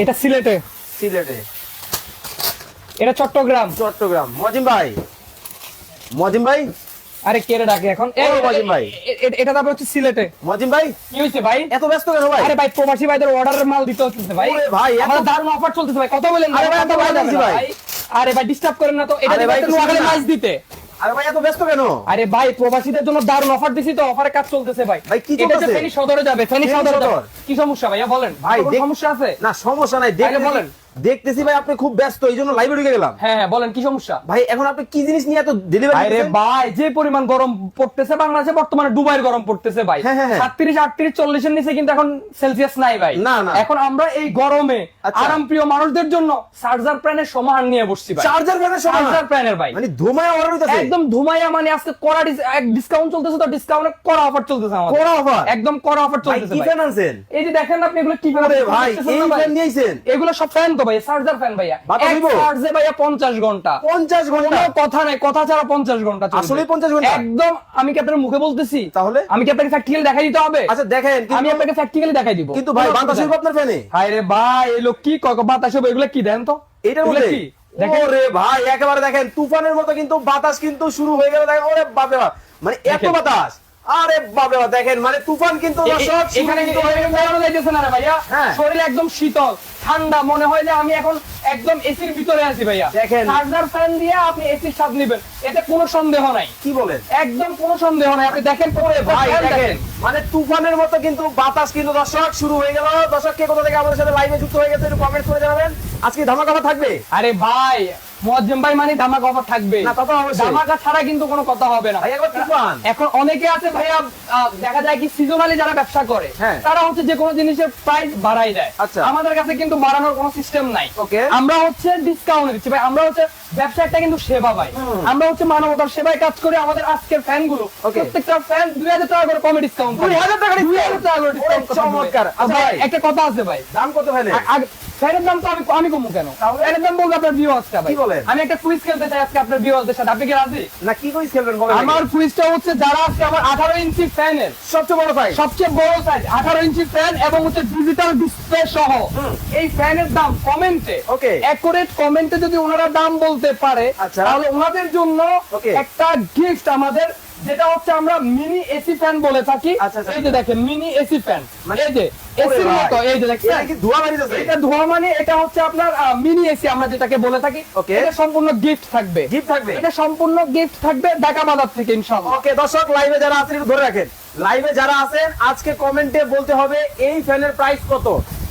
এটা সিলেটে। সিলেটে। এটা চট্টগ্রাম। চট্টগ্রাম। মজিম ভাই। মজিম ভাই? আরে কে ডাকে এখন? ও, ভাই। এটা তারপর হচ্ছে সিলেটে। মজিম ভাই? কি হয়েছে ভাই? এত ব্যস্ত কেন ভাই? আরে ভাই প্রবাসী ভাইদের অর্ডারের মাল দিতে হচ্ছে ভাই। ভাই, এত- আমাদের দারুণ অফার চলতেছে ভাই। কত বলেন আরে ভাই, এত ভাই। আরে ভাই ডিস্টার্ব করেন না তো। এটা ভাই, নোয়াখালী মাছ দিতে। আরে ভাই এত ব্যস্ত কেন? আরে ভাই প্রবাসীদের জন্য দারুণ অফার দিছি তো অফারের কাজ চলতেছে ভাই। ভাই, কি এটা? ফেনী সদরে যাবে ফেনী সদরে কি সমস্যা ভাইয়া বলেন ভাই, সমস্যা আছে? না সমস্যা নাই দেখে বলেন। দেখতেছি ভাই আপনি খুব ব্যস্ত এই জন্য লাইভে ঢুকে গেলাম। হ্যাঁ হ্যাঁ বলেন কি সমস্যা? ভাই এখন আপনি কি জিনিস নিয়ে এত ডেলিভারি আরে ভাই যে পরিমাণ গরম পড়তেছে বাংলাদেশে বর্তমানে দুবাইয়ের গরম পড়তেছে ভাই। হ্যাঁ, হ্যাঁ, হ্যাঁ। সাতত্রিশ আটত্রিশ চল্লিশের নিচে কিন্তু এখন সেলসিয়াস নাই ভাই। না, না। এখন আমরা এই গরমে আচ্ছা। আরাম প্রিয় মানুষদের জন্য চার্জার প্যানের সমাহার নিয়ে বসছি ভাই। চার্জার ফ্যানের সময় চার্জার প্যানের ভাই। মানে ধুমায় অর্ডার হইতাছে? একদম ধুমাইয়া মানে আজকে কড়া ডিসকাউন্ট চলতেছে তো ডিসকাউন্টে কড়া অফার চলতেছে আমাদের। কড়া offer? একদম কড়া অফার চলতেছে ভাই। কি ফ্যান আনছেন? এই যে দেখেন আপনি এগুলো কি আরে ভাই এই ফ্যান নিয়েছেন। এগুলো সব ফ্যান তো ভাই চার্জার ফ্যান ভাইয়া? চার্জে ভাইয়া 50 ঘণ্টা। 50 ঘণ্টা? কথা নাই কথা ছাড়া 50 ঘণ্টা। আসলেই 50 ঘণ্টা? একদম আমি কি আপনার মুখে বলতেছি? তাহলে? আমি কি আপনাকে প্র্যাকটিক্যালি দেখাই দিতে হবে? আচ্ছা দেখেন আমি আপনাকে প্র্যাকটিক্যালি দেখাই দিব। কিন্তু ভাই বাতাস হইব আপনার ফ্যানে। হায় রে ভাই এই লোক কি কয় বাতাস এগুলো কি দেন তো? এটার মধ্যে? ওরে ভাই একেবারে দেখেন তুফানের মতো কিন্তু বাতাস কিন্তু শুরু হয়ে গেল। দেখেন ওরে বাপরে বাপ। মানে এত বাতাস। আরে দেখেন মানে তুফান কিন্তু শুরু এখানে কিন্তু হয়ে গেছে। না ভাইয়া। হ্যাঁ। শরীর একদম শীতল। ঠান্ডা মনে হয় যে আমি এখন একদম এসির ভিতরে আছি ভাইয়া। দেখেন। চার্জার ফ্যান দিয়ে আপনি এসির স্বাদ নেবেন। এতে কোনো সন্দেহ নাই। কি বলেন? একদম কোনো সন্দেহ নাই। আপনি দেখেন পরে ভাই দেখেন। মানে তুফানের মতো কিন্তু বাতাস কিন্তু দর্শক শুরু হয়ে গেল। দর্শক কে কোথা থেকে আমাদের সাথে লাইভে যুক্ত হয়ে গেছে একটু কমেন্ট করে জানাবেন। আজকে ধামাকা থাকবে? আরে ভাই মুয়াজ্জেম ভাই মানে ধামাকা অফার থাকবে। না, তো অবশ্যই। ধামাকা ছাড়া কিন্তু কোনো কথা হবে না। এখন অনেকে আছে ভাইয়া দেখা যায় কি সিজনালি যারা ব্যবসা করে হ্যাঁ। তারা হচ্ছে যে কোনো জিনিসের প্রাইস বাড়াই দেয়। আচ্ছা। আমাদের কাছে কিন্তু বাড়ানোর কোনো সিস্টেম নাই। আমরা হচ্ছে ডিসকাউন্ট দিচ্ছি ভাই আমরা হচ্ছে ব্যবসা একটা কিন্তু সেবা ভাই। আমরা হচ্ছে মানবতার সেবায় কাজ করে আমাদের আজকের ফ্যানগুলো প্রত্যেকটা ফ্যান দুই হাজার টাকা করে কমে ডিসকাউন্ট 2000 টাকা দুই হাজার টাকা চমৎকার। আচ্ছা ভাই। একটা কথা আছে ভাই। দাম কত ফেলে দাম তো আমি আমি কমু কেন? দাম বলব আপনার ভিউয়ার্সটা ভাই? আমি একটা কুইজ খেলতে চাই আজকে আপনার ভিউয়ার্সদের সাথে। আপনি কি রাজি? না কি কইস খেলবেন বলেন? আমার কুইজটা হচ্ছে যারা আজকে আমার আঠারো ইঞ্চি ফ্যানের সবচেয়ে বড় সাইজ সবচেয়ে বড় সাইজ আঠারো ইঞ্চি ফ্যান এবং হচ্ছে ডিজিটাল ডিসপ্লে সহ। এই ফ্যানের দাম কমেন্টে Okay. অ্যাকুরেট কমেন্টে যদি ওনারা দাম বলতে পারে আচ্ছা। তাহলে ওনাদের জন্য একটা গিফট আমাদের যেটা হচ্ছে আমরা মিনি এসি ফ্যান বলে থাকি। আচ্ছা, আচ্ছা। এই যে দেখেন মিনি এসি ফ্যান মানে- এই যে এসির। মতো এই যে কি ধোয়া বাড়িতেছে এটা ধোয়া মানে এটা হচ্ছে আপনার মিনি এসি আমরা যেটাকে বলে থাকি. এটা সম্পূর্ণ গিফট থাকবে। গিফট থাকবে? এটা সম্পূর্ণ গিফট থাকবে ঢাকা বাজার থেকে ইনশাআল্লাহ। ওকে দর্শক লাইভে যারা আছেন একটু ধরে রাখেন। লাইভে যারা আছেন আজকে কমেন্টে বলতে হবে এই ফ্যানের প্রাইস কত?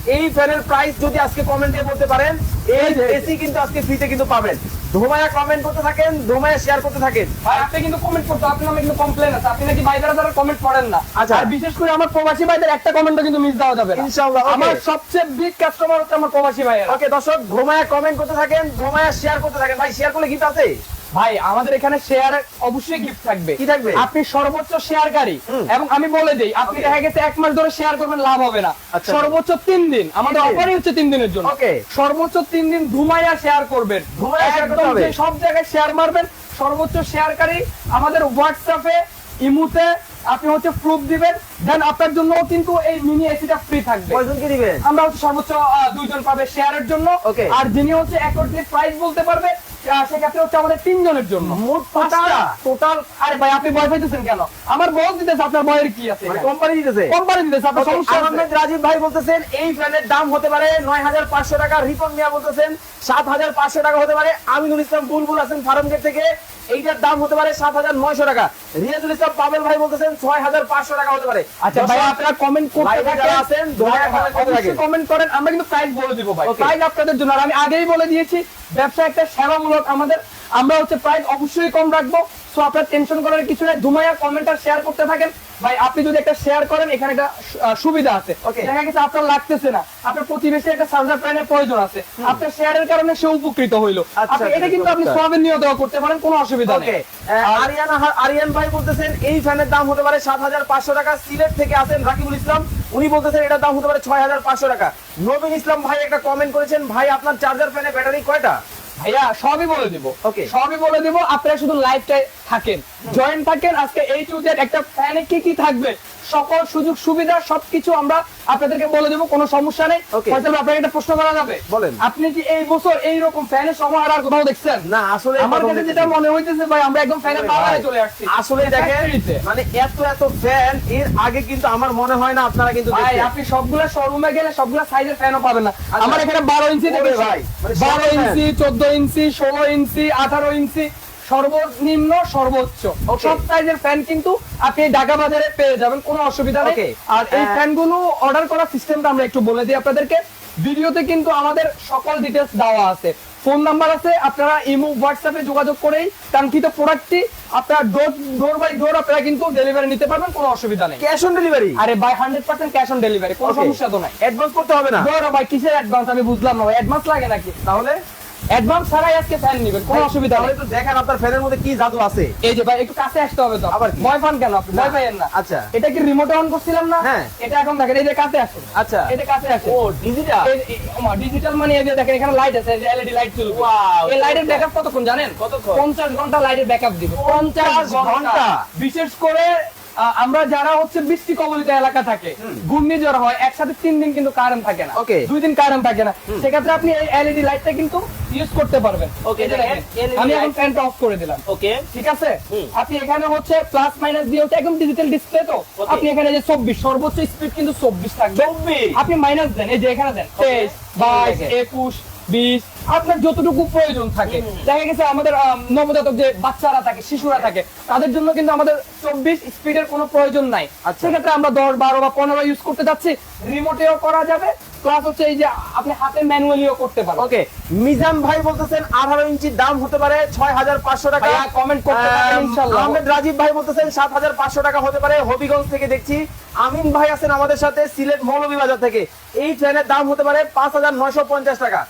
এই ফ্যানের প্রাইস যদি আজকে কমেন্টে বলতে পারেন এই এসি কিন্তু আজকে ফ্রিতে কিন্তু পাবেন। ধোমায়া কমেন্ট করতে থাকেন ধোমায়া শেয়ার করতে থাকেন। ভাই আপনি কিন্তু কমেন্ট করতে আপনার নামে কিন্তু কমপ্লেন আছে। আপনি নাকি ভাইদের দ্বারা কমেন্ট করেন না। আচ্ছা। আর বিশেষ করে আমার প্রবাসী ভাইদের একটা কমেন্টও কিন্তু মিস দেওয়া যাবে ইনশাআল্লাহ, আমার সবচেয়ে বিগ কাস্টমার হচ্ছে আমার প্রবাসী ভাইয়েরা। ওকে দর্শক ঘুমায়া কমেন্ট করতে থাকেন ঘুমায়া শেয়ার করতে থাকেন। ভাই শেয়ার করলে গিফট আছে? ভাই আমাদের এখানে শেয়ার অবশ্যই গিফট থাকবে কি থাকবে? আপনি সর্বোচ্চ শেয়ারকারী এবং আমি বলে দেই আপনি দেখা গেছে এক মাস ধরে শেয়ার করবেন লাভ হবে না আচ্ছা। সর্বোচ্চ তিন দিন আমাদের অফারই হচ্ছে তিন দিনের জন্য. সর্বোচ্চ তিন দিন ধুমাইয়া শেয়ার করবেন একদম? সব জায়গায় শেয়ার মারবেন সর্বোচ্চ শেয়ারকারী আমাদের হোয়াটসঅ্যাপে ইমুতে আপনি হচ্ছে প্রুফ দিবেন দেন আপনার জন্য কিন্তু এই মিনি এসিটা ফ্রি থাকবে কয়জনকে দিবেন আমরা হচ্ছে সর্বোচ্চ দুইজন পাবে শেয়ারের জন্য. আর যিনি হচ্ছে অ্যাকর্ডিং প্রাইস বলতে পারবে সেক্ষেত্রে হচ্ছে আমাদের তিনজনের জন্য। মোট পাঁচটা? টোটাল আরে ভাই আপনি ভয় পাইতেছেন কেন? আমার বল দিতেছে আপনার কি আছে? মানে কোম্পানি দিতেছে? কোম্পানি দিতেছে আপনার সমস্যা আহমেদ রাজীব ভাই বলতেছেন এই ফ্যানের দাম হতে পারে নয় হাজার পাঁচশো টাকা। রিপন মিয়া বলতেছেন সাত হাজার পাঁচশো টাকা হতে পারে। আমিনুল ইসলাম বুলবুল আছেন ফার্মগেট থেকে। এইটার দাম হতে পারে সাত হাজার নয়শো টাকা। রিয়াজুল ইসলাম পাবেল ভাই বলতেছেন ছয় হাজার পাঁচশো টাকা হতে পারে। আচ্ছা ভাই আপনারা কমেন্ট করতে যারা আছেন। কমেন্ট করেন আমরা কিন্তু প্রাইস বলে দিব ভাই. প্রাইস আপনাদের জন্য। আর আমি আগেই বলে দিয়েছি ব্যবসা একটা সেবামূলক আমাদের আমরা হচ্ছে প্রাইস অবশ্যই কম রাখব। সো আপনার টেনশন করার কিছু নাই। ধুমাইয়া কমেন্ট আর শেয়ার করতে থাকেন। ভাই আপনি যদি একটা শেয়ার করেন এখানে একটা সুবিধা আছে। দেখা গেছে আপনার লাগতেছে না। আপনার প্রতিবেশী একটা চার্জার প্যানের প্রয়োজন আছে। আপনার শেয়ারের কারণে সে উপকৃত হইল। আচ্ছা, এটা কিন্তু আপনি চমৎকার। সবের নিয়ে দেওয়া করতে পারেন কোনো অসুবিধা নেই। আরিয়ানা আরিয়ান ভাই বলতেছেন এই ফ্যানের দাম হতে পারে সাত হাজার পাঁচশো টাকা। সিলেট থেকে আসেন রাকিবুল ইসলাম। উনি বলতেছেন এটার দাম হতে পারে ছয় হাজার পাঁচশো টাকা। নবীন ইসলাম ভাই একটা কমেন্ট করেছেন ভাই আপনার চার্জার ফ্যানের ব্যাটারি কয়টা? ভাইয়া সবই বলে দিব। ওকে সবই বলে দিব আপনারা শুধু লাইভটায় থাকেন। জয়েন্ট থাকেন আজকে এই টু জেড একটা ফ্যানে কি কি থাকবে? সকল সুযোগ সুবিধা সবকিছু আমরা আপনাদেরকে বলে দেবো কোনো সমস্যা নেই। ফয়সাল আপনাকে একটা প্রশ্ন করা যাবে? বলেন। আপনি কি এই বছর এইরকম ফ্যানের সমাহার আর কোথাও দেখছেন? না আসলে আমার কাছে যেটা মনে হইতেছে ভাই আমরা একদম ফ্যানের পাওয়ারে চলে আসছি। আসলে দেখেন মানে এত এত ফ্যান এর আগে কিন্তু আমার মনে হয় না আপনারা কিন্তু ভাই। আপনি সবগুলা শোরুমে গেলে সবগুলা সাইজের ফ্যানও পাবেন না। আচ্ছা। আমার এখানে বারো ইঞ্চি থেকে ভাই, মানে সব বারো fan। ইঞ্চি চোদ্দ ইঞ্চি ষোলো ইঞ্চি আঠারো ইঞ্চি। সর্বনিম্ন সর্বোচ্চ. সব সাইজের ফ্যান কিন্তু আপনি ঢাকা বাজারে পেয়ে যাবেন কোনো অসুবিধা নেই। আর এই ফ্যানগুলো অর্ডার করার সিস্টেমটা আমরা একটু বলে দিই আপনাদেরকে। ভিডিওতে কিন্তু আমাদের সকল ডিটেলস দেওয়া আছে। ফোন নাম্বার আছে আপনারা ইমো হোয়াটসঅ্যাপে যোগাযোগ করেই কাঙ্ক্ষিত প্রোডাক্টটি আপনারা ডোর ডোর বাই ডোর আপনারা কিন্তু ডেলিভারি নিতে পারবেন কোনো অসুবিধা নেই। ক্যাশ অন ডেলিভারি আরে by hundred percent cash on delivery কোনো. সমস্যা তো নাই। অ্যাডভান্স করতে হবে না? ধরো ভাই কিসের অ্যাডভান্স আমি বুঝলাম না অ্যাডভান্স লাগে নাকি? তাহলে অ্যাডভান্স ছাড়াই আজকে ফ্যান নিবেন কোনো অসুবিধা নেই। একটু দেখেন আপনার ফ্যানের মধ্যে কি জাদু আছে। এই যে ভাই একটু কাছে আসতে হবে তো। আবার ভয় পান কেন আপনি? ভয় পাইয়েন না। আচ্ছা। এটা কি রিমোটে অন করছিলাম না? হ্যাঁ। এটা এখন দেখেন এই যে কাছে আসুন। আচ্ছা। এটা কাছে আসুন। ও ডিজিটাল ডিজিটাল মানে এই যে দেখেন এখানে লাইট আছে এলইডি লাইট চলবে Wow, এই লাইটের ব্যাকআপ কতক্ষণ জানেন? কতক্ষণ? 50 ঘণ্টা লাইটের ব্যাকআপ দিবে। 50 50 ঘণ্টা। বিশেষ করে আমরা যারা হচ্ছে বৃষ্টি কবলিত এলাকা থাকে ঘূর্ণিঝড় হয় একসাথে তিন দিন কিন্তু কারেন্ট থাকে না. দুই দিন কারেন্ট থাকে না। সেক্ষেত্রে আপনি এই এলইডি লাইটটা কিন্তু ইউজ করতে পারবেন। LED আমি এখন ফ্যানটা অফ করে দিলাম। ওকে ঠিক আছে? আপনি এখানে হচ্ছে প্লাস মাইনাস দিয়ে হচ্ছে একদম ডিজিটাল ডিসপ্লে তো? আপনি এখানে যে চব্বিশ সর্বোচ্চ স্পিড কিন্তু চব্বিশ থাকবে। আপনি মাইনাস দেন এই যে এখানে দেন তেইশ বাইশ একুশ বিশ আপনার যতটুকু প্রয়োজন থাকে। দেখা গেছে আমাদের নবজাতক যে বাচ্চারা থাকে শিশুরা থাকে তাদের জন্য কিন্তু আমাদের চব্বিশ স্পিডের কোনো প্রয়োজন নাই। আচ্ছা। সেক্ষেত্রে আমরা দশ বারো বা পনেরো ইউজ করতে যাচ্ছি রিমোটেও করা যাবে প্লাস হচ্ছে এই যে আপনি হাতে ম্যানুয়ালিও করতে পারবেন। ওকে মিজান ভাই বলতেছেন আঠারো ইঞ্চির দাম হতে পারে ছয় হাজার পাঁচশো টাকা। ভাইয়া, comment করতে পারেন, আহমেদ রাজীব ভাই বলতেছেন সাত হাজার পাঁচশো টাকা হতে পারে হবিগঞ্জ থেকে দেখছি। আমিন ভাই আছেন আমাদের সাথে সিলেট মৌলভীবাজার থেকে। এই ফ্যানের দাম হতে পারে পাঁচ হাজার নয়শো পঞ্চাশ টাকা।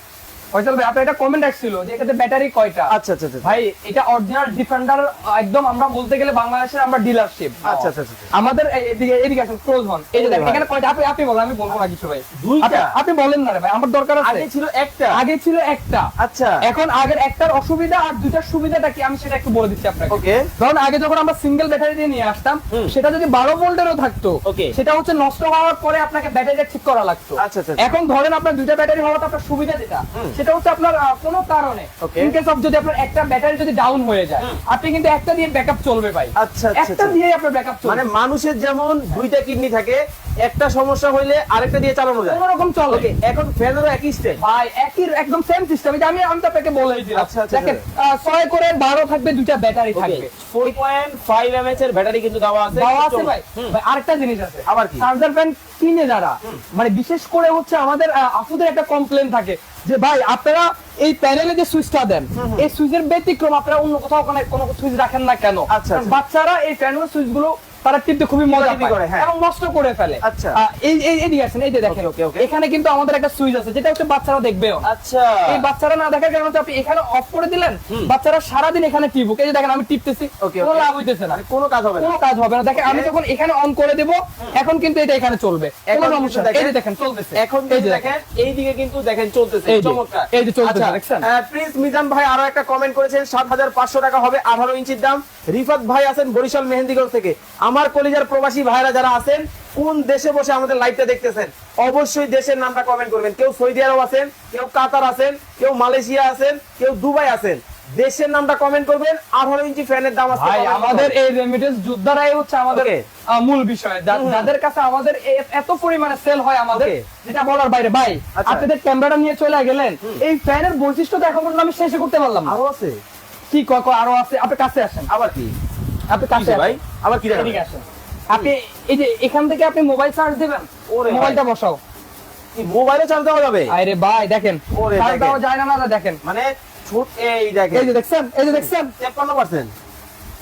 ফয়সাল ভাই আপনার একটা কমেন্ট আসছিল যে এটাতে ব্যাটারি কয়টা? আচ্ছা আচ্ছা আচ্ছা ভাই এটা অরিজিনাল ডিফেন্ডার একদম আমরা বলতে গেলে বাংলাদেশের আমরা ডিলারশিপ আচ্ছা আচ্ছা আচ্ছা আমাদের এদিকে এদিকে আসুন ক্লোজ হন। এই যে ওরে দেখেন ভাই। এখানে কয়টা? আপনি আপনি বলেন আমি বলব না কিছু ভাই। দুইটা? আপনি- আপনি বলেন না রে ভাই আমার দরকার আছে। আগে ছিল একটা। আগে ছিল একটা। আচ্ছা। এখন আগের একটার অসুবিধা আর দুইটার সুবিধাটা কি? আমি সেটা একটু বলে দিচ্ছি আপনাকে। ওকে। ধরুন আগে যখন আমরা সিঙ্গেল ব্যাটারি দিয়ে নিয়ে আসতাম সেটা যদি বারো ভোল্টেরও থাকতো সেটা হচ্ছে নষ্ট হওয়ার পরে আপনাকে ব্যাটারিটা ঠিক করা লাগতো। আচ্ছা, আচ্ছা, আচ্ছা। এখন ধরেন আপনার দুইটা ব্যাটারি হওয়াতে আপনার সুবিধা যেটা সেটা হচ্ছে আপনার কোনো কারণে। ইনকেস অফ যদি আপনার একটা ব্যাটারি যদি ডাউন হয়ে যায় আপনি কিন্তু একটা দিয়ে ব্যাকআপ চলবে ভাই। আচ্ছা, আচ্ছা, একটা আচ্ছা। দিয়ে আপনার ব্যাকআপ চলবে। মানে মানুষের যেমন দুইটা কিডনি থাকে একটা সমস্যা হইলে আরেকটা দিয়ে চালানো যায়। কোনো রকম চলে। ওকে এখন ফ্যানেরও একই স্টেপ ভাই একই একদম সেম সিস্টেম এটা আমি আমি তো আপনাকে বলেই দিলাম। আচ্ছা, আচ্ছা, দেখেন আহ, ছয় করে বারো থাকবে দুইটা ব্যাটারি থাকবে। ফোর পয়েন্ট এর ব্যাটারি কিন্তু দেওয়া আছে। দেওয়া আছে ভাই। ভাই আরেকটা জিনিস আছে। আবার কি? চার্জার ফ্যান কিনে যারা মানে বিশেষ করে হচ্ছে আমাদের আহ, আপুদের একটা কমপ্লেন থাকে যে ভাই আপনারা এই প্যানেলে যে সুইচটা দেন এই সুইচের ব্যতিক্রম আপনারা অন্য কোথাও কোনো কোনো সুইচ রাখেন না কেন? আচ্ছা, আচ্ছা। বাচ্চারা এই প্যানেল সুইচগুলো তারা টিপতে খুবই মজা করে, হ্যাঁ। এবং নষ্ট করে ফেলে। আচ্ছা। এই এই এদিকে আসেন এই যে দেখেন. এখানে কিন্তু আমাদের একটা সুইচ আছে যেটা হচ্ছে বাচ্চারা দেখবেও। আচ্ছা। এই বাচ্চারা না দেখার কারণে আপনি এখানে অফ করে দিলেন বাচ্চারা সারাদিন এখানে টিপুক। এই যে দেখেন আমি টিপতেছি কোনো লাভ হইতেছে না। কোনো কাজ হবে না। কোনো কাজ হবে না। দেখেন আমি যখন এখানে অন করে দেব এখন কিন্তু এটা এখানে চলবে। কোনো সমস্যা এই যে দেখেন, চলতেছে। এখন এই যে দেখেন। এইদিকে কিন্তু দেখেন চলতেছে। চমৎকার। এই যে চলতেছে, আচ্ছা, দেখছেন? প্রিন্স মিজান ভাই আরও একটা কমেন্ট করেছেন সাত হাজার পাঁচশো টাকা হবে আঠারো ইঞ্চির দাম। রিফাত ভাই আছেন বরিশাল মেহেন্দিগঞ্জ থেকে। আমার কলিজার প্রবাসী ভাইরা যারা আছেন কোন দেশে বসে আমাদের লাইভটা দেখতেছেন অবশ্যই দেশের নামটা কমেন্ট করবেন। কেউ সৌদি আরব আছেন কেউ কাতার আছেন কেউ মালয়েশিয়া আছেন কেউ দুবাই আছেন দেশের নামটা কমেন্ট করবেন। আঠারো ইঞ্চি ফ্যানের দাম ভাই আমাদের এই রেমিটেন্স যোদ্ধারাই হচ্ছে আমাদের মূল বিষয়। যাদের কাছে আমাদের এত পরিমাণে সেল হয় আমাদের যেটা বলার বাইরে। ভাই আচ্ছা। আপনাদের ক্যামেরাটা নিয়ে চলে গেলেন এই ফ্যানের বৈশিষ্ট্য তো এখন পর্যন্ত আমি শেষে করতে পারলাম আরও আছে? কি কয় আরও আছে? আপনি কাছে আসেন। আবার কি? আপনি কাছে ভাই? আবার কি? এদিকে আপনি এই যে এখান থেকে আপনি মোবাইল চার্জ দিবেন ওরে মোবাইলটা বসাও। মোবাইলে চার্জ দেওয়া যাবে? আরে ভাই দেখেন চার্জ দেখেন। দেওয়া যায় না না দেখেন। মানে ছোট এই দেখেন। এই যে দেখছেন এই যে দেখছেন। তেপ্পান্ন পার্সেন্ট এই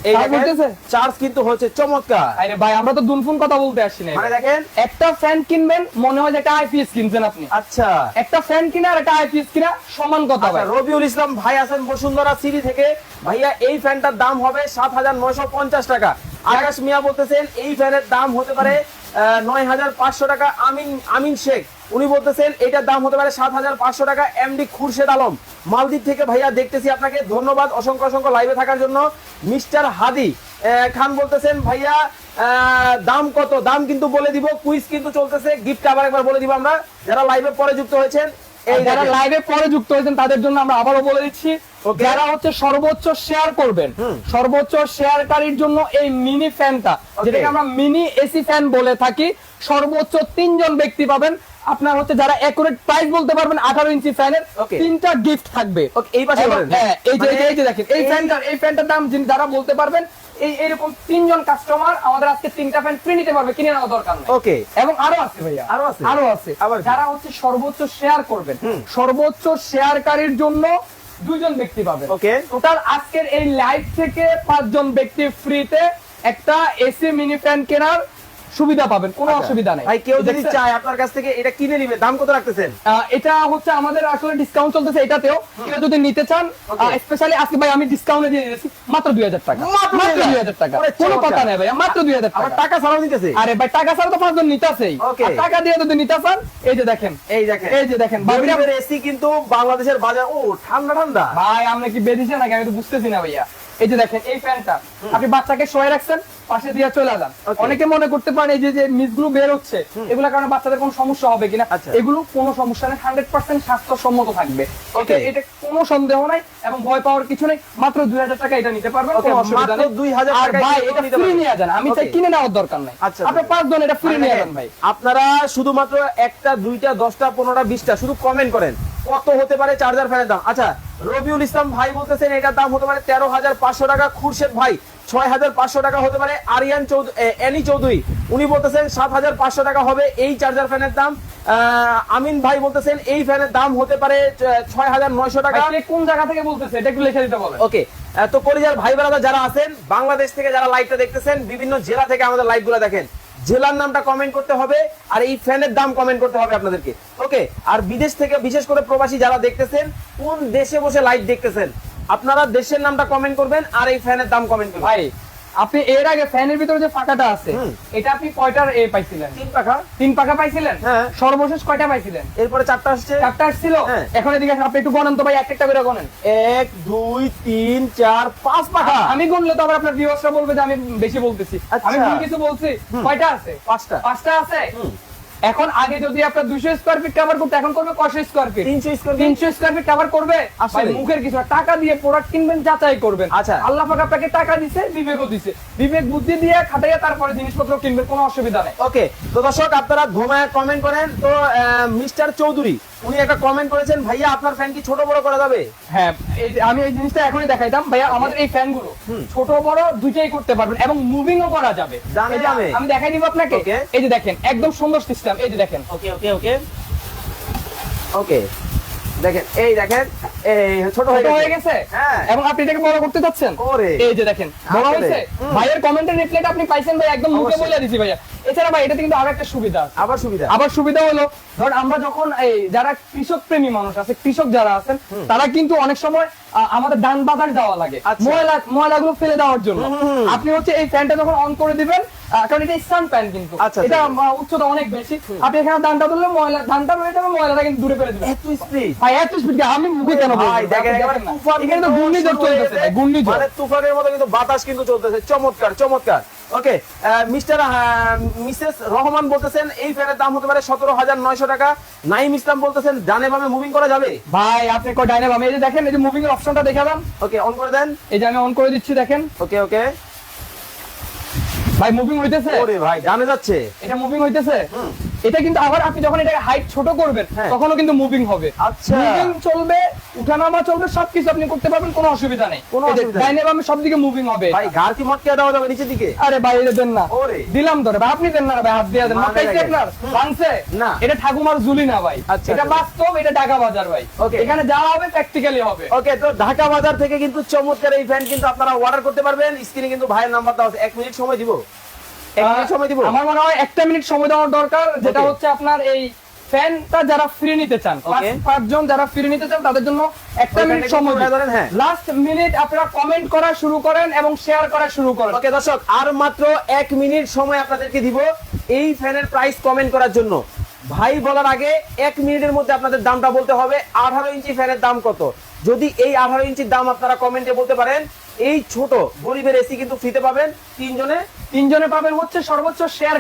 চার্জ দেখেন উঠতেছে? চার্জ কিন্তু হচ্ছে চমৎকার। আরে ভাই আমরা তো দুনফুন কথা বলতে আসছি না মানে দেখেন একটা ফ্যান কিনবেন মনে হয় যে একটা আইপিএস কিনছেন আপনি। আচ্ছা। একটা ফ্যান কিনা আর একটা আইপিএস কিনা সমান কথা আচ্ছা, ভাই। রবিউল ইসলাম ভাই আছেন বসুন্ধরা সিটি থেকে। ভাইয়া এই ফ্যানটার দাম হবে সাত হাজার নয়শো পঞ্চাশ টাকা। আকাশ মিয়া বলতেছেন এই ফ্যানের দাম হতে পারে নয় হাজার পাঁচশো টাকা আমিন আমিন শেখ। উনি বলতেছেন, এটার দাম হতে পারে সাত হাজার পাঁচশো টাকা এমডি খুরশেদ আলম। মালদ্বীপ থেকে ভাইয়া দেখতেছি আপনাকে। ধন্যবাদ অসংখ্য অসংখ্য লাইভে থাকার জন্য। মিস্টার হাদি খান বলতেছেন, ভাইয়া দাম কত? দাম কিন্তু বলে দিব কুইজ কিন্তু চলতেছে। গিফট আবার একবার বলে দিব আমরা। যারা লাইভে পরে যুক্ত হয়েছেন যারা লাইভে পরে যুক্ত হয়েছেন তাদের জন্য আমরা আবারও বলে দিচ্ছি যারা হচ্ছে সর্বোচ্চ শেয়ার করবেন সর্বোচ্চ শেয়ারকারীর জন্য এই মিনি ফ্যানটা যেটাকে আমরা মিনি এসি ফ্যান বলে থাকি সর্বোচ্চ তিনজন ব্যক্তি পাবেন। আপনার হচ্ছে যারা একুরেট প্রাইস বলতে পারবেন আঠারো ইঞ্চি ফ্যানের. তিনটা গিফট থাকবে। এই পাশে হ্যাঁ এই যে মানে এই যে দেখেন এই এই- ফ্যানটার এই ফ্যানটার দাম যিনি- যারা বলতে পারবেন এই এরকম তিনজন কাস্টমার আমাদের আজকে তিনটা ফ্যান ফ্রি নিতে পারবে কিনে নেওয়া দরকার নেই। ওকে এবং আরও আছে ভাইয়া আরও আছে? আরও আছে। আবার যারা হচ্ছে সর্বোচ্চ শেয়ার করবেন। সর্বোচ্চ শেয়ারকারীর জন্য দুইজন ব্যক্তি পাবে ওকে টোটাল আজকের এই লাইভ থেকে পাঁচজন ব্যক্তি ফ্রিতে একটা এসি মিনি ফ্যান কেনার সুবিধা পাবেন কোনো অসুবিধা নেই। আচ্ছা। ভাই কেউ যদি চায় আপনার কাছ থেকে এটা কিনে নিবে দাম কত রাখতেছেন? এটা হচ্ছে আমাদের আসলে ডিসকাউন্ট চলতেছে এটাতেও। এটা যদি নিতে চান স্পেশালি আজকে ভাই আমি ডিসকাউন্টে দিয়ে দিয়েছি মাত্র দুই হাজার টাকা। মাত্র মাত্র 2000 টাকা। কোনো কথা নেই ভাই মাত্র দুই হাজার আবার টাকা। টাকা ছাড়াও নিতেছে আরে ভাই টাকা ছাড়া তো পাঁচজন নিতাছেই। টাকা দিয়ে যদি নিতে চান এই যে দেখেন। এই দেখেন। এই যে দেখেন ভাবিরা এসি কিন্তু বাংলাদেশের বাজার ও ঠান্ডা ঠান্ডা। ভাই আপনি কি বেদিছে নাকি? আমি তো বুঝতেছি না ভাইয়া। এই যে দেখেন এই ফ্যানটা। আপনি বাচ্চাকে শোয়ে রাখছেন? পাশে দিয়ে চলে Okay. অনেকে মনে করতে এই যে যে মিসগুলো বের হচ্ছে এগুলোর কারণে বাচ্চাদের কোনো সমস্যা হবে কিনা? আচ্ছা। এগুলো কোনো সমস্যা নেই হান্ড্রেড পার্সেন্ট স্বাস্থ্যসম্মত থাকবে। ওকে এটা কোনো সন্দেহ নাই এবং ভয় পাওয়ার কিছু নেই। মাত্র দুই হাজার টাকা এটা নিতে পারবেন কোনো অসুবিধা নেই। 2000 আর টাকায় ভাই এটা ফ্রি নিয়ে যান আমি চাই কিনে নেওয়ার দরকার নাই। আচ্ছা, আপনি আচ্ছা। পাঁচজন এটা ফ্রি মানে নিয়ে যান ভাই। আপনারা শুধুমাত্র একটা দুইটা দশটা পনেরোটা বিশটা শুধু কমেন্ট করেন। কত হতে পারে চার্জার ফ্যানের দাম? আচ্ছা রবিউল ইসলাম ভাই বলতেছেন এটার দাম হতে পারে তেরো হাজার পাঁচশো টাকা। খুরশেদ ভাই ছয় হাজার পাঁচশো টাকা হতে পারে আরিয়ান চৌধুরী এনি চৌধুরী। উনি বলতেছেন সাত হাজার পাঁচশো টাকা হবে এই চার্জার ফ্যানের দাম। আমিন ভাই বলতেছেন এই ফ্যানের দাম হতে পারে ছয় হাজার নয়শো টাকা। কোন জায়গা থেকে বলতেছে? এটা একটু লিখে দিতে বলেন। ওকে তো কলিজার ভাই বোনেরা যারা আছেন বাংলাদেশ থেকে যারা লাইভটা দেখতেছেন বিভিন্ন জেলা থেকে আমাদের লাইভগুলো দেখেন। জেলার নামটা কমেন্ট করতে হবে আর এই ফ্যানের দাম কমেন্ট করতে হবে আপনাদেরকে। ওকে আর বিদেশ থেকে বিশেষ করে প্রবাসী যারা দেখতেছেন কোন দেশে বসে লাইভ দেখতেছেন? আপনারা দেশের নামটা কমেন্ট করবেন আর এই ফ্যানের দাম কমেন্ট করবেন। ভাই আপনি এর আগে ফ্যানের ভিতরে যে ফাঁকাটা আছে এটা আপনি কয়টার এ পাইছিলেন? তিন পাখা। তিন পাকা পাইছিলেন? হ্যাঁ। সর্বশেষ কয়টা পাইছিলেন? এরপরে চারটা আসছে। চারটা আসছিল? হ্যাঁ। এখন এদিকে আপনি একটু গণন তো ভাই এক একটা করে গণেন। এক দুই তিন চার পাঁচ পাখা। আমি গুনলে তো আবার আপনার ভিউয়ার্সরা বলবে যে আমি বেশি বলতেছি। আচ্ছা। আমি ভুল কিছু বলছি। কয়টা আছে? পাঁচটা। পাঁচটা আছে। এখন আগে যদি আপনার দুশো স্কোয়ার ফিট কভার করতে এখন করবে কয়শো স্কোয়ার ফিট তিনশো স্কোয়ার ফিট তিনশো স্কোয়ার ফিট কভার করবে? আসলে। মুখের কিছু টাকা দিয়ে প্রোডাক্ট কিনবেন যাচাই করবেন। আচ্ছা। আল্লাহ পাক আপনাকে টাকা দিছে বিবেকও দিছে। বিবেক বুদ্ধি দিয়ে খাটাইয়া তারপরে জিনিসপত্র কিনবেন কোনো অসুবিধা নেই। ওকে তো দর্শক আপনারা ঘুমায় কমেন্ট করেন। তো মিস্টার চৌধুরী উনি একটা কমেন্ট করেছেন ভাইয়া আপনার ফ্যান কি ছোট বড় করা যাবে? হ্যাঁ আমি এই জিনিসটা এখনই দেখাইতাম। ভাইয়া আমাদের এই ফ্যানগুলো। ছোট বড় দুইটাই করতে পারবেন এবং মুভিংও করা যাবে। জানে, এই আমি দেখাই দিব আপনাকে. এই যে দেখেন একদম সুন্দর সিস্টেম এই যে দেখেন। ওকে ওকে ওকে ওকে দেখেন এই দেখেন এই ছোট হয়ে গেছে। হয়ে গেছে? হ্যাঁ। এবং আপনি এটাকে বড় করতে চাচ্ছেন? এই যে দেখেন বড় হয়েছে ভাইয়ের কমেন্টের রিপ্লাইট আপনি পাইছেন ভাই একদম মুখে বলে দিছি ভাইয়া। এছাড়া ভাই এটাতে কিন্তু আরও একটা সুবিধা আবার সুবিধা। আবার সুবিধা হলো ধর আমরা যখন এই যারা কৃষক প্রেমী মানুষ আছে কৃষক যারা আছেন তারা কিন্তু অনেক সময় আমাদের ডান বাজার দেওয়া লাগে। আচ্ছা। ময়লা ময়লাগুলো ফেলে দেওয়ার জন্য। আপনি হচ্ছে এই ফ্যানটা যখন অন করে দিবেন কারণ এটা স্টান ফ্যান কিন্তু। আচ্ছা, এটা আচ্ছা। উচ্চতা অনেক বেশি। আপনি এখানে ধানটা ধরলে ময়লা ধানটা রয়ে যাবে ময়লাটা কিন্তু দূরে ফেলে দিবেন। এত স্পিড ভাই এত স্পিড আমি মুখে কেন ভাই দেখেন এখানে তো ঘূর্ণিঝড় চলতেছে ঘূর্ণিঝড়। মানে তুফানের মতো কিন্তু বাতাস কিন্তু চলতেছে। চমৎকার চমৎকার। ওকে মিস্টার মিসেস রহমান বলতেছেন এই ফ্যানের দাম হতে পারে সতেরো হাজার নয়শো টাকা। নাইম ইসলাম বলতেছেন ডানে বামে মুভিং করা যাবে? ভাই আপনি কয় ডানে বামে? এই যে দেখেন এই যে মুভিং এর অপশনটা দেখালাম। ওকে অন করে দেন। এই যে আমি অন করে দিচ্ছি দেখেন। ওকে ওকে ভাই মুভিং হইতেছে? ওরে ভাই ডানে যাচ্ছে। এটা মুভিং হইতেছে? হুম। এটা কিন্তু আবার আপনি যখন এটাকে হাইট ছোট করবেন হ্যাঁ। তখনও কিন্তু মুভিং হবে আচ্ছা। মুভিং চলবে উঠানামা চলবে সবকিছু আপনি করতে পারবেন কোনো অসুবিধা নেই। ডাইনে বামে সবদিকে মুভিং হবে ভাই ঘাড় কি মটকে দেওয়া যাবে নিচের দিকে আরে ভাই এটা দেন না ওরে। দিলাম ধরে ভাই আপনি দেন না ভাই হাত দিয়ে দেন মানে মাথাইছে আপনার। ভাঙছে না। এটা ঠাকুমার ঝুলি না ভাই আচ্ছা, এটা আচ্ছা। বাস্তব এটা ঢাকা বাজার ভাই Okay. এখানে যা হবে প্র্যাকটিক্যালি হবে ওকে তো ঢাকা বাজার থেকে কিন্তু চমৎকার এই ফ্যান কিন্তু আপনারা অর্ডার করতে পারবেন স্ক্রিনে কিন্তু ভাইয়ের নাম্বার দেওয়া আছে এক মিনিট সময় দিব সময় দিব। আমার মনে হয় একটা মিনিট সময় দেওয়ার দরকার যেটা হচ্ছে আপনার এই ফ্যানটা যারা ফ্রি নিতে চান পাঁচজন যারা ফ্রি নিতে চান তাদের জন্য একটা মিনিট সময় ধরেন, হ্যাঁ। লাস্ট মিনিট আপনারা কমেন্ট করা শুরু করেন এবং শেয়ার করা শুরু করেন। ওকে দর্শক আর মাত্র এক মিনিট সময় আপনাদেরকে দিব এই ফ্যানের প্রাইস কমেন্ট করার জন্য। ভাই বলার আগে এক মিনিটের মধ্যে আপনাদের দামটা বলতে হবে আঠারো ইঞ্চি ফ্যানের দাম কত? যদি এই আঠারো ইঞ্চির দাম আপনারা কমেন্টে বলতে পারেন এই ছোট গরিবের এসি কিন্তু ফ্রিতে পাবেন তিনজনে তিনজনে পাবেন হচ্ছে সর্বোচ্চ শেয়ার।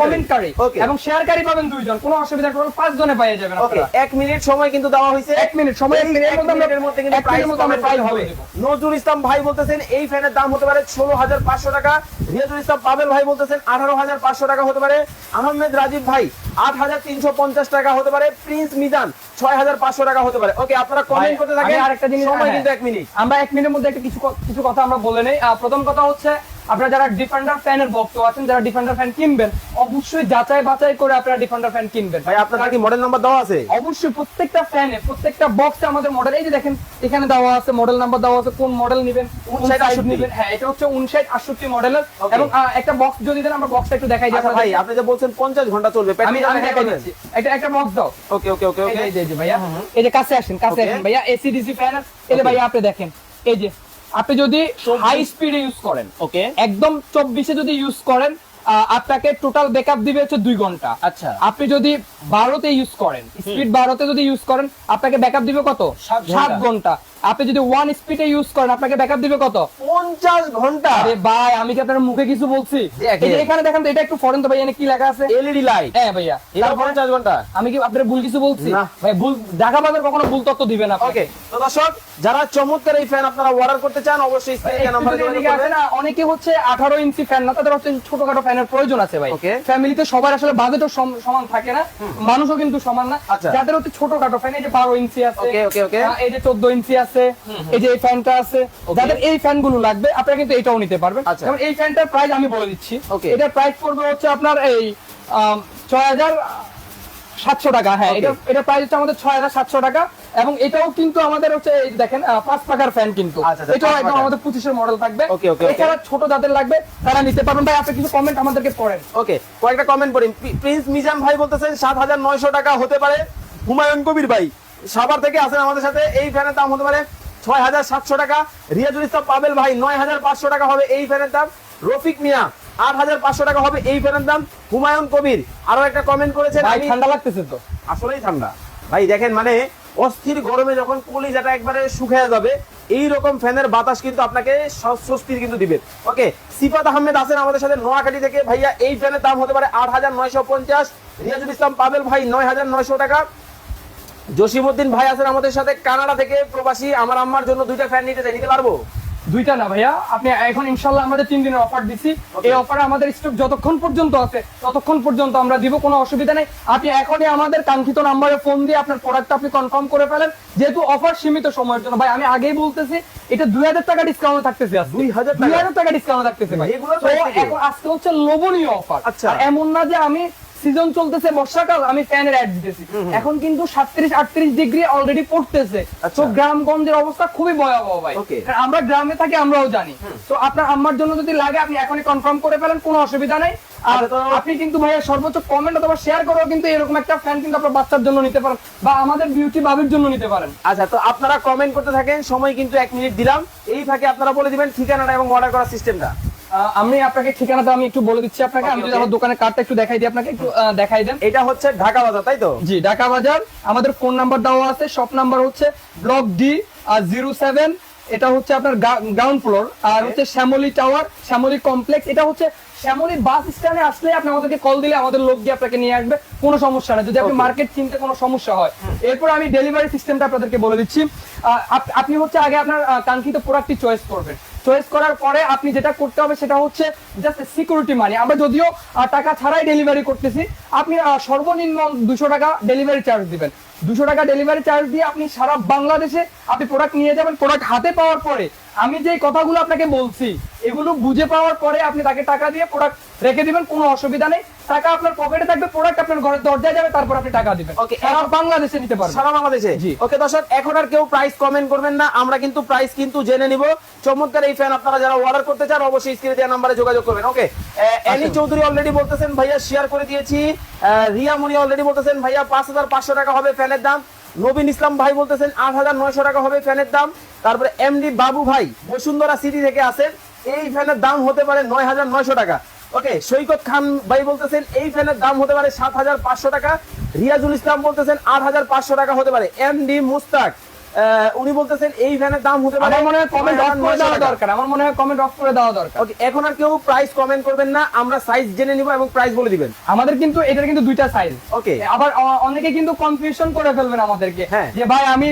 কমেন্টকারী এবং শেয়ারকারী পাবেন দুইজন কোনো অসুবিধা পাঁচ জনে যাবেন এক মিনিট সময় কিন্তু দেওয়া হয়েছে। এক মিনিট সময় এক মিনিটের মধ্যে আমরা- মিনিটের মধ্যে কিন্তু প্রাইস হবে। নজরুল ইসলাম ভাই বলতেছেন এই ফ্যানের দাম হতে পারে ষোলো হাজার পাঁচশো টাকা। রিয়াজুল ইসলাম পাবেল ভাই বলতেছেন আঠারো হাজার পাঁচশো টাকা হতে পারে। আহমেদ রাজীব ভাই আট হাজার তিনশো পঞ্চাশ টাকা হতে পারে। প্রিন্স মিজান ছয় হাজার পাঁচশো টাকা হতে পারে। ওকে আপনারা কমেন্ট করতে থাকেন। আরেকটা জিনিস সময় হ্যাঁ, কিন্তু এক মিনিট। আমরা এক মিনিটের মধ্যে একটা কিছু কিছু কথা আমরা বলে নেই। প্রথম কথা হচ্ছে আপনারা যারা ডিফেন্ডার ফ্যানের ভক্ত আছেন যারা ডিফেন্ডার ফ্যান কিনবেন অবশ্যই যাচাই বাছাই করে আপনারা ডিফেন্ডার ফ্যান কিনবেন। ভাই আপনাদের কি মডেল নাম্বার দেওয়া আছে? অবশ্যই প্রত্যেকটা ফ্যানে প্রত্যেকটা বক্সে আমাদের মডেল এই যে দেখেন এখানে দেওয়া আছে মডেল নাম্বার দেওয়া আছে কোন মডেল নেবেন কোন 59, size 68 নেবেন হ্যাঁ এটা হচ্ছে উনষাট আটষট্টি মডেলের এবং একটা বক্স যদি দেন আমরা বক্সটা একটু দেখাই দিই আচ্ছা ভাই আপনি যে বলছেন পঞ্চাশ ঘণ্টা চলবে আমি আমি দেখাই দিচ্ছি। একটা একটা বক্স দাও। ওকে ওকে ওকে ওকে এই যে- ভাইয়া। এই যে কাছে আসেন কাছে আসেন ভাইয়া। AC DC fan Okay. ভাইয়া আপনি দেখেন। এই যে আপনি যদি হাই স্পিডে ইউজ করেন ওকে। একদম চব্বিশে যদি ইউজ করেন আহ, আপনাকে টোটাল ব্যাকআপ দিবে হচ্ছে দুই ঘণ্টা। আচ্ছা। আপনি যদি বারোতে ইউজ করেন স্পিড বারোতে যদি ইউজ করেন আপনাকে ব্যাকআপ দিবে কত? সাত ঘণ্টা। আপনি যদি ওয়ান স্পিডে ইউজ করেন আপনাকে ব্যাকআপ দিবে কত? পঞ্চাশ ঘণ্টা। আরে ভাই আমি কি আপনার মুখে কিছু বলছি? এখানে দেখেন তো এটা একটু ফরেন তো ভাই এখানে কি লেখা আছে? এলইডি লাইট হ্যাঁ ভাইয়া। এটা তারপরে পঞ্চাশ ঘণ্টা। আমি কি আপনার ভুল কিছু বলছি। ভাই ভুল ঢাকা বাজার কখনো ভুল তথ্য দিবেন না ওকে তো দর্শক যারা চমৎকার এই ফ্যান আপনারা অর্ডার করতে চান অবশ্যই স্ক্রিনে দেওয়া যোগাযোগ করবেন। অনেকে হচ্ছে আঠারো ইঞ্চি ফ্যান না তাদের হচ্ছে ছোটখাটো ফ্যানের প্রয়োজন আছে ভাই. ফ্যামিলিতে সবার আসলে বাজেটও সমান থাকে না মানুষও কিন্তু সমান না। আচ্ছা। যাদের হচ্ছে ছোটখাটো ফ্যান এই যে বারো ইঞ্চি আছে ওকে ওকে ওকে এই যে চোদ্দ ইঞ্চি আছে এই যে এই ফ্যানটা আছে যাদের এই ফ্যানগুলো লাগবে আপনারা কিন্তু এটাও নিতে পারবেন। আচ্ছা। যেমন এই ফ্যানটার প্রাইস আমি বলে দিচ্ছি। এটার প্রাইস পড়বে হচ্ছে আপনার এই ছয় হাজার সাতশো টাকা। হ্যাঁ এটা এটা প্রাইস হচ্ছে আমাদের ছয় হাজার সাতশো টাকা। এবং এটাও কিন্তু আমাদের হচ্ছে দেখেন পাঁচ পাকার ফ্যান কিন্তু। আচ্ছা, আচ্ছা, এটাও একদম আমাদের পঁচিশের মডেল থাকবে. এছাড়া ছোট যাদের লাগবে তারা নিতে পারবেন। ভাই আপনি কিছু কমেন্ট আমাদেরকে পড়েন ওকে কয়েকটা কমেন্ট পড়ি প্রি- প্রিন্স মিজান ভাই বলতেছেন সাত হাজার নয়শো টাকা হতে পারে হুমায়ুন কবির ভাই। সাভার থেকে আসেন আমাদের সাথে। এই ফ্যানের দাম হতে পারে ছয় হাজার সাতশো টাকা। রিয়াজুল ইসলাম পাবেল ভাই নয় হাজার পাঁচশো টাকা হবে এই ফ্যানের দাম। রফিক মিয়া আট হাজার পাঁচশো টাকা হবে এই ফ্যানের দাম। হুমায়ুন কবির আরও একটা কমেন্ট করেছেন। ভাই ঠান্ডা লাগতেছে তো। আসলেই ঠান্ডা। ভাই দেখেন মানে অস্থির গরমে যখন কলিজাটা একবারে শুকিয়ে যাবে এই রকম ফ্যানের বাতাস কিন্তু আপনাকে স্বস্তির কিন্তু দিবে। ওকে সিফাত আহমেদ আছেন আমাদের সাথে নোয়াখালী থেকে। ভাইয়া এই ফ্যানের দাম হতে পারে আট হাজার নয়শো পঞ্চাশ। রিয়াজুল ইসলাম পাবেল ভাই নয় হাজার নয়শো টাকা। জসিমউদ্দিন ভাই আছেন আমাদের সাথে কানাডা থেকে প্রবাসী। আমার আম্মার জন্য দুইটা ফ্যান নিতে চাই নিতে পারব? দুইটা না ভাইয়া। আপনি এখন ইনশাল্লাহ আমাদের তিন দিনের অফার দিছি। এই অফারে আমাদের স্টক যতক্ষণ পর্যন্ত আছে ততক্ষণ পর্যন্ত আমরা দিব কোনো অসুবিধা নেই। আপনি এখনই আমাদের কাঙ্ক্ষিত নাম্বারে ফোন দিয়ে আপনার প্রোডাক্ট আপনি কনফার্ম করে ফেলেন। যেহেতু অফার সীমিত সময়ের জন্য ভাই আমি আগেই বলতেছি এটা দুই হাজার টাকা ডিসকাউন্ট থাকতেছে আজকে। 2000 টাকা? দুই হাজার টাকা ডিসকাউন্ট থাকতেছে ভাই। এখন আজকে হচ্ছে লোভনীয় অফার আচ্ছা। এমন না যে আমি সিজন চলতেছে বর্ষাকাল আমি ফ্যানের অ্যাড দিতেছি। এখন কিন্তু সাতত্রিশ আটত্রিশ ডিগ্রি অলরেডি পড়তেছে। আচ্ছা। তো গ্রামগঞ্জের অবস্থা খুবই ভয়াবহ ভাই। আমরা গ্রামে থাকি আমরাও জানি। তো আপনার আম্মার জন্য যদি লাগে আপনি এখনই কনফার্ম করে ফেলেন কোনো অসুবিধা নেই। আর আচ্ছা, আপনি কিন্তু ভাইয়া সর্বোচ্চ কমেন্ট অথবা শেয়ার করেও কিন্তু এরকম একটা ফ্যান কিন্তু আপনার বাচ্চার জন্য নিতে পারেন বা আমাদের বিউটি বাবির জন্য নিতে পারেন। আচ্ছা তো আপনারা কমেন্ট করতে থাকেন সময় কিন্তু এক মিনিট দিলাম। এই ফাঁকে আপনারা বলে দিবেন ঠিকানাটা এবং অর্ডার করার সিস্টেমটা আমি আপনাকে ঠিকানাটা আমি একটু বলে দিচ্ছি আপনাকে। আমি যদি আমার দোকানের কার্ডটা একটু দেখাই দিই আপনাকে একটু দেখাই দেন। এটা হচ্ছে ঢাকা বাজার তাই তো? জি ঢাকা বাজার। আমাদের ফোন নাম্বার দেওয়া আছে শপ নাম্বার হচ্ছে block D R zero seven এটা হচ্ছে আপনার গ্রাউন্ড ফ্লোর আর হচ্ছে শ্যামলী টাওয়ার শ্যামলী কমপ্লেক্স এটা হচ্ছে শ্যামলী বাস স্ট্যান্ডে আসলে আপনি আমাদেরকে কল দিলে আমাদের লোক গিয়ে আপনাকে নিয়ে আসবে কোনো সমস্যা নেই। যদি আপনি মার্কেট চিনতে কোনো সমস্যা হয়। এরপর আমি ডেলিভারি সিস্টেমটা আপনাদেরকে বলে দিচ্ছি। আপনি হচ্ছে আগে আপনার কাঙ্ক্ষিত প্রোডাক্টটি চয়েস করবেন। চয়েস করার পরে আপনি যেটা করতে হবে সেটা হচ্ছে জাস্ট সিকিউরিটি মানি আমরা যদিও টাকা ছাড়াই ডেলিভারি করতেছি, আপনি সর্বনিম্ন দুশো টাকা ডেলিভারি চার্জ দিবেন। দুশো টাকা ডেলিভারি চার্জ দিয়ে আপনি সারা বাংলাদেশে আপনি প্রোডাক্ট নিয়ে যাবেন প্রোডাক্ট হাতে পাওয়ার পরে। আমি যে কথাগুলো আপনাকে বলছি, এগুলো বুঝে পাওয়ার পরে আপনি তাকে টাকা দিয়ে প্রোডাক্ট রেখে দিবেন, কোনো অসুবিধা নেই। টাকা আপনার পকেটে থাকবে প্রোডাক্ট আপনার ঘরের দরজায় যাবে তারপর আপনি টাকা দিবেন। Okay, সারা বাংলাদেশে নিতে পারবেন। সারা বাংলাদেশে? জি। ওকে দর্শক এখন আর কেউ প্রাইস কমেন্ট করবেন না। আমরা কিন্তু প্রাইস কিন্তু জেনে নিব। চমৎকার এই ফ্যান আপনারা যারা অর্ডার করতে চান অবশ্যই স্ক্রিনে দেওয়া নাম্বারে যোগাযোগ করবেন। ওকে এনি চৌধুরী অলরেডি বলতেছেন ভাইয়া শেয়ার করে দিয়েছি। রিয়া মনি অলরেডি বলতেছেন ভাইয়া পাঁচ হাজার পাঁচশো টাকা হবে ফ্যানের দাম। নবীন ইসলাম ভাই বলতেছেন আট হাজার নয়শো টাকা হবে ফ্যানের দাম। তারপরে এমডি বাবু ভাই বসুন্ধরা সিটি থেকে আসেন। এই ফ্যানের দাম হতে পারে নয় হাজার নয়শো টাকা। ওকে, সৈকত খান ভাই বলতেছেন, এই ফ্যানের দাম হতে পারে সাত হাজার পাঁচশো টাকা। রিয়াজুল ইসলাম বলতেছেন, আট হাজার পাঁচশো টাকা হতে পারে। এম ডি মুস্তাক উনি বলতেছেন এই ফ্যানের দাম হতে পারে আমার মনে হয় কমেন্ট অফ করে দেওয়া দরকার আমার মনে হয় কমেন্ট অফ করে দেওয়া দরকার। ওকে এখন আর কেউ প্রাইস কমেন্ট করবেন না আমরা সাইজ জেনে নিব এবং প্রাইস বলে দিবেন। আমাদের কিন্তু এটার কিন্তু দুইটা সাইজ ওকে আবার অনেকে কিন্তু কনফিউশন করে ফেলবেন আমাদেরকে হ্যাঁ। যে ভাই আমি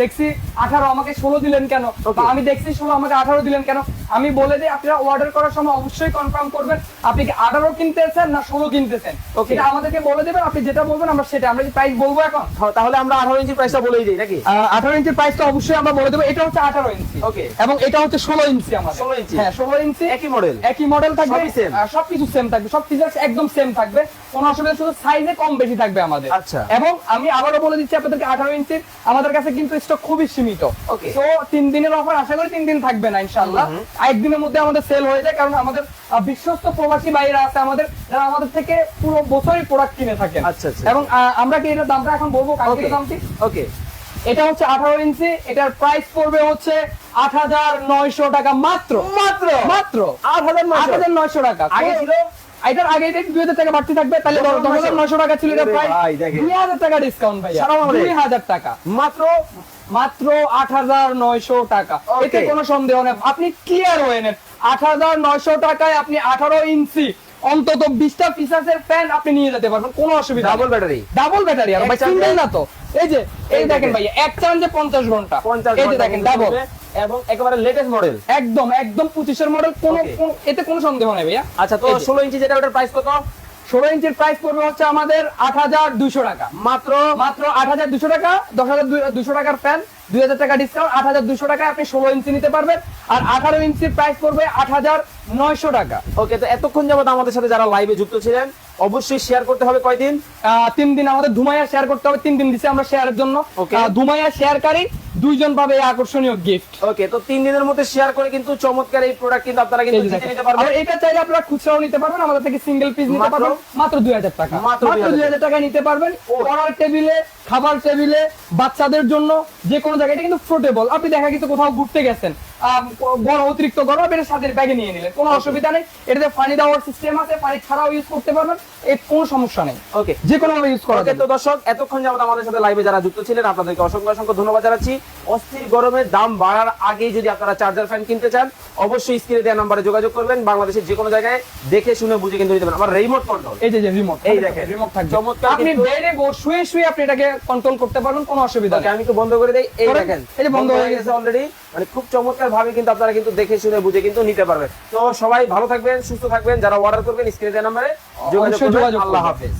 দেখছি আঠারো আমাকে ষোলো দিলেন কেন. আমি দেখছি ষোলো আমাকে আঠারো দিলেন কেন? আমি বলে দিই আপনারা অর্ডার করার সময় অবশ্যই কনফার্ম করবেন আপনি কি আঠারো কিনতেছেন না ষোলো কিনতেছেন? Okay. এটা আমাদেরকে বলে দেবেন আপনি যেটা বলবেন আমরা সেটা আমরা প্রাইস বলব এখন? তাহলে আমরা আঠারো ইঞ্চি প্রাইসটা বলেই দিই নাকি? আঠারো ইঞ্চির প্রাইস তো অবশ্যই আমরা বলে দেবো। এটা হচ্ছে আঠারো ইঞ্চি. এবং এটা হচ্ছে ষোলো ইঞ্চি আমাদের। 16 ইঞ্চি। হ্যাঁ ষোলো ইঞ্চি। একই মডেল একই মডেল থাকবে। সবকিছু সেম থাকবে। সব ফিচার্স একদম সেম থাকবে। কোনো অসুবিধা শুধু সাইজে কম বেশি থাকবে আমাদের। আচ্ছা। এবং আমি আবারও বলে দিচ্ছি আপনাদেরকে আঠারো ইঞ্চির আমাদের কাছে কিন্তু স্টক খুবই সীমিত। Okay. তো তিন দিনের অফার আশা করি তিন দিন থাকবে না ইনশাল্লাহ একদিনের মধ্যে আমাদের সেল হয়ে যায় কারণ আমাদের বিশ্বস্ত প্রবাসী বাইরা আছে আমাদের যারা আমাদের থেকে পুরো বছরই প্রোডাক্ট কিনে থাকেন। আচ্ছা, আচ্ছা। এবং আমরা কি এটার দামটা এখন বলব? কালকে ওকে দামটি? ওকে এটা হচ্ছে আঠারো ইঞ্চি এটার প্রাইস পড়বে হচ্ছে আট হাজার নয়শো টাকা মাত্র। মাত্র? মাত্র। আট হাজার আট হাজার নয়শো টাকা। আগে ছিল? এটার আগে দুই হাজার টাকা বাড়তি থাকবে তাহলে দশ হাজার নয়শো টাকা ছিল এটা প্রায় দুই হাজার টাকা ডিসকাউন্ট মামলে? দুই হাজার টাকা। মাত্র? মাত্র আট হাজার নয়শো টাকা। এতে কোনো সন্দেহ নেই। আপনি ক্লিয়ার হয়ে নেন। আট হাজার নয়শো টাকায় আপনি আঠারো ইঞ্চি অন্তত বিশটা পিসাসের ফ্যান আপনি নিয়ে যেতে পারবেন কোনো অসুবিধা ডাবল ব্যাটারি ডাবল ব্যাটারি আর ভাই সিঙ্গেল না তো। এই যে এই দেখেন। ভাই এক চার্জে পঞ্চাশ ঘণ্টা। পঞ্চাশ এই যে দেখেন ডাবল এবং একেবারে লেটেস্ট মডেল একদম একদম 25 এর মডেল কোনো এতে কোনো সন্দেহ নাই ভাইয়া। আচ্ছা তো এই যে। ষোলো ইঞ্চি যেটা ওটার প্রাইস কত? ষোলো ইঞ্চির প্রাইস পড়বে হচ্ছে আমাদের আট হাজার দুশো টাকা। মাত্র? মাত্র আট হাজার দুশো টাকা দশ হাজার দুশো টাকার ফ্যান দুই হাজার টাকা ডিসকাউন্ট আট হাজার দুশো টাকায় আপনি ষোলো ইঞ্চি নিতে পারবেন। আর আঠারো ইঞ্চির প্রাইস পড়বে আট হাজার নয়শো টাকা। ওকে তো এতক্ষণ যাবত আমাদের সাথে যারা লাইভে যুক্ত ছিলেন অবশ্যই শেয়ার করতে হবে কয়দিন? তিন দিন আমাদের ধুমাইয়া শেয়ার করতে হবে তিন দিন দিচ্ছে আমরা শেয়ারের জন্য। ধুমাইয়া শেয়ারকারী দুইজন পাবে আকর্ষণীয় গিফট ওকে তো তিন দিনের মধ্যে শেয়ার করে কিন্তু চমৎকার এই প্রোডাক্ট কিন্তু আপনারা কিন্তু নিতে পারবেন। আর এটা চাইলে আপনারা খুচরাও নিতে পারবেন আমাদের থেকে সিঙ্গেল পিস নিতে? পারবেন। মাত্র দুই হাজার টাকা। মাত্র মাত্র 2000 দুই হাজার টাকায় নিতে পারবেন। পড়ার টেবিলে খাবার টেবিলে বাচ্চাদের জন্য যে কোনো জায়গায় এটা কিন্তু ফ্লোটেবল আপনি দেখা গেছে কোথাও ঘুরতে গেছেন গরম অতিরিক্ত গরম এটা সাথে ব্যাগে নিয়ে নিলেন। কোনো অসুবিধা নেই। এটাতে পানি দেওয়ার সিস্টেম আছে পানি ছাড়াও ইউজ করতে পারবেন। এর কোনো সমস্যা নেই। ওকে যে কোনো ভাবে ইউজ করা তো দর্শক এতক্ষণ যাবত আমাদের সাথে লাইভে যারা যুক্ত ছিলেন আপনাদেরকে অসংখ্য অসংখ্য ধন্যবাদ জানাচ্ছি। অস্থির দাম বাড়ার আগেই যদি আপনারা চার্জার ফ্যান কিনতে চান অবশ্যই স্ক্রিনে দেওয়া নাম্বারে যোগাযোগ করবেন। বাংলাদেশের যে কোনো জায়গায় দেখে শুনে বুঝে কিন্তু নিতে পারেন আমার রিমোট কন্ট্রোল এই যে যে রিমোট এই দেখেন। রিমোট থাকবে। চমৎকার আপনি বেডে শুয়ে শুয়ে আপনি এটাকে কন্ট্রোল করতে পারবেন কোনো অসুবিধা নেই। আমি একটু বন্ধ করে দেই। এই দেখেন এই যে বন্ধ হয়ে গেছে। অলরেডি মানে খুব চমৎকার ভাবে কিন্তু আপনারা কিন্তু দেখে শুনে বুঝে কিন্তু নিতে পারবেন। তো সবাই ভালো থাকবেন সুস্থ থাকবেন যারা অর্ডার করবেন স্ক্রিনে দেওয়া নাম্বারে যোগাযোগ আল্লাহ হাফেজ।